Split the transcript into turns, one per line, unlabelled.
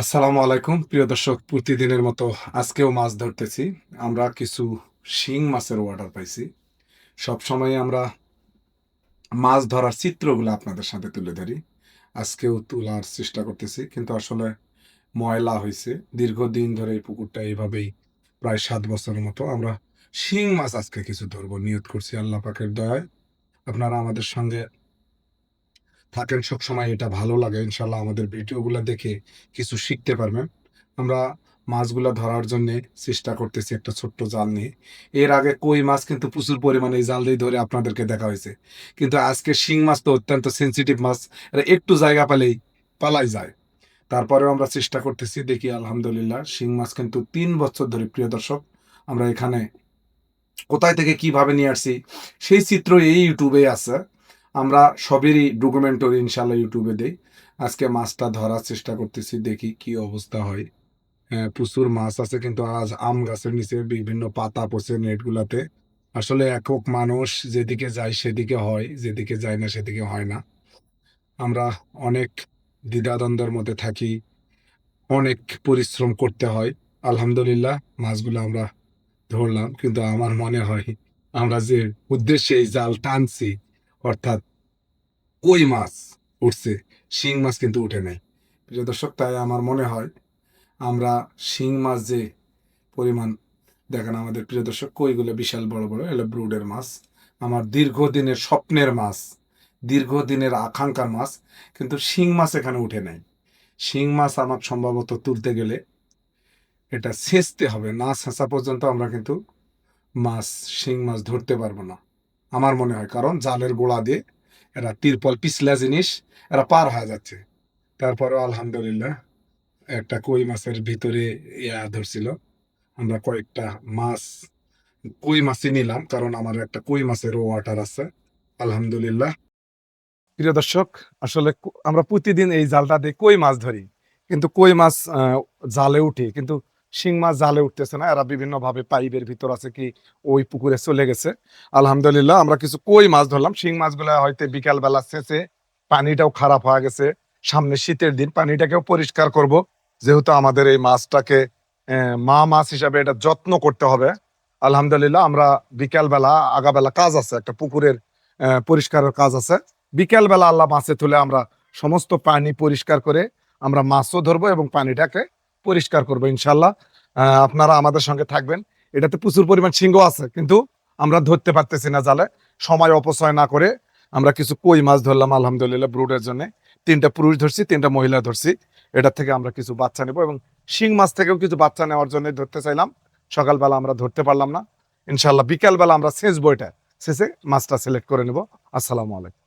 আসসালামু আলাইকুম, প্রিয় দর্শক, প্রতিদিনের মতো আজকেও মাছ ধরতেছি। আমরা কিছু শিং মাছের অর্ডার পাইছি। সব সময় আমরা মাছ ধরার চিত্রগুলো আপনাদের সাথে তুলে ধরি। আজকেও তোলার চেষ্টা করতেছি, কিন্তু আসলে ময়লা হয়েছে। দীর্ঘদিন ধরে এই পুকুরটা এইভাবেই প্রায় সাত বছরের মতো আমরা শিং মাছ আজকে কিছু ধরবো, নিয়ত করছি আল্লাহ পাকের দয়ায়। আপনারা আমাদের সঙ্গে থাকেন সবসময়, এটা ভালো লাগে। ইনশাল্লাহ আমাদের ভিডিওগুলো দেখে কিছু শিখতে পারবেন। আমরা মাছগুলো ধরার জন্য চেষ্টা করতেছি একটা ছোট্ট জাল নিয়ে। এর আগে কই মাছ কিন্তু প্রচুর পরিমাণে এই জাল দিয়ে ধরে আপনাদেরকে দেখা হয়েছে। কিন্তু আজকে শিং মাছ তো অত্যন্ত সেন্সিটিভ মাছ এরা একটু জায়গা পেলেই পালাই যায়। তারপরেও আমরা চেষ্টা করতেছি, দেখি আলহামদুলিল্লাহ শিং মাছ কিন্তু তিন বছর ধরে, প্রিয় দর্শক, আমরা এখানে কোথায় থেকে কীভাবে নিয়ে আসছি, সেই চিত্র এই ইউটিউবে আছে। আমরা সবেরই ডকুমেন্টারি ইনশাল্লাহ ইউটিউবে দেই। আজকে মাছটা ধরার চেষ্টা করতেছি দেখি কি অবস্থা হয়। হ্যাঁ, প্রচুর মাছ আছে কিন্তু আজ আম গাছের নিচে বিভিন্ন পাতা পচে নেটগুলাতে আসলে একক মানুষ যেদিকে যায় সেদিকে হয় যেদিকে যায় না সেদিকে হয় না। আমরা অনেক দ্বিধাদ্বন্দ্বের মধ্যে থাকি অনেক পরিশ্রম করতে হয়। আলহামদুলিল্লাহ মাছগুলো আমরা ধরলাম কিন্তু আমার মনে হয় আমরা যে উদ্দেশ্যে এই জাল টানছি অর্থাৎ কই মাছ উঠছে? শিং মাছ কিন্তু উঠে নাই। প্রিয় দর্শক, তাই আমার মনে হয় আমরা শিং মাছ যে পরিমাণ দেখেন আমাদের প্রিয় দর্শক, কইগুলো বিশাল বড় বড়, এগুলো ব্রুডের মাছ। আমার দীর্ঘদিনের স্বপ্নের মাছ, দীর্ঘদিনের আকাঙ্ক্ষার মাছ, কিন্তু শিং মাছ এখানে উঠে নাই। শিং মাছ আমার সম্ভবত তুলতে গেলে এটা ছেঁচতে হবে, না ছেঁচা পর্যন্ত আমরা কিন্তু মাছ, শিং মাছ ধরতে পারব না। আমার মনে হয়, কারণ জালের গোড়া দিয়ে এরা তিরপল পিছলা জিনিস, এরা পার হয়ে যাচ্ছে। তারপরেও আলহামদুলিল্লাহ, একটা কই মাছের ভিতরে ইয়া ধরছিল। আমরা কয়েকটা মাছ, কই মাছই নিলাম, কারণ আমার একটা কই মাছের ওয়াটার আছে। আলহামদুলিল্লাহ। প্রিয় দর্শক, আসলে আমরা প্রতিদিন এই জালটা দিয়ে কই মাছ ধরি। কিন্তু কই মাছ জালে উঠে। কিন্তু শিং মাছ জালে উঠতেছে না, এরা বিভিন্ন ভাবে পাইপের ভিতর আছে কি, ওই পুকুরে চলে গেছে। আলহামদুলিল্লাহ, আমরা কিছু কই মাছ ধরলাম। শিং মাছগুলো হয়তো বিকাল বেলা শেষে পানিটাও খারাপ হয়ে গেছে। সামনে শীতের দিন, পানিটাকেও পরিষ্কার করব। যেহেতু আমাদের এই মাছটাকে মা মাছ হিসাবে এটা যত্ন করতে হবে। আলহামদুলিল্লাহ, আমরা বিকাল বেলা আগাবেলা কাজ আছে, একটা পুকুরের পরিষ্কারের কাজ আছে। বিকাল বেলা আল্লাহ মাছে তুলে আমরা সমস্ত পানি পরিষ্কার করে আমরা মাছও ধরবো এবং পানিটাকে পরিষ্কার করব, ইনশাল্লাহ। আপনারা আমাদের সঙ্গে থাকবেন। এটাতে প্রচুর পরিমাণ সিংহ আছে, কিন্তু আমরা ধরতে পারতেছি না জালে। সময় অপচয় না করে আমরা কিছু কই মাছ ধরলাম, আলহামদুলিল্লাহ, ব্রুডের জন্য। তিনটা পুরুষ ধরছি, তিনটা মহিলা ধরছি। এটা থেকে আমরা কিছু বাচ্চা নেব এবং শিং মাছ থেকেও কিছু বাচ্চা নেওয়ার জন্য ধরতে চাইলাম। সকালবেলা আমরা ধরতে পারলাম না। ইনশাল্লাহ বিকালবেলা আমরা শেষ বইটা শেষে মাছটা সিলেক্ট করে নেব। আসসালামু আলাইকুম।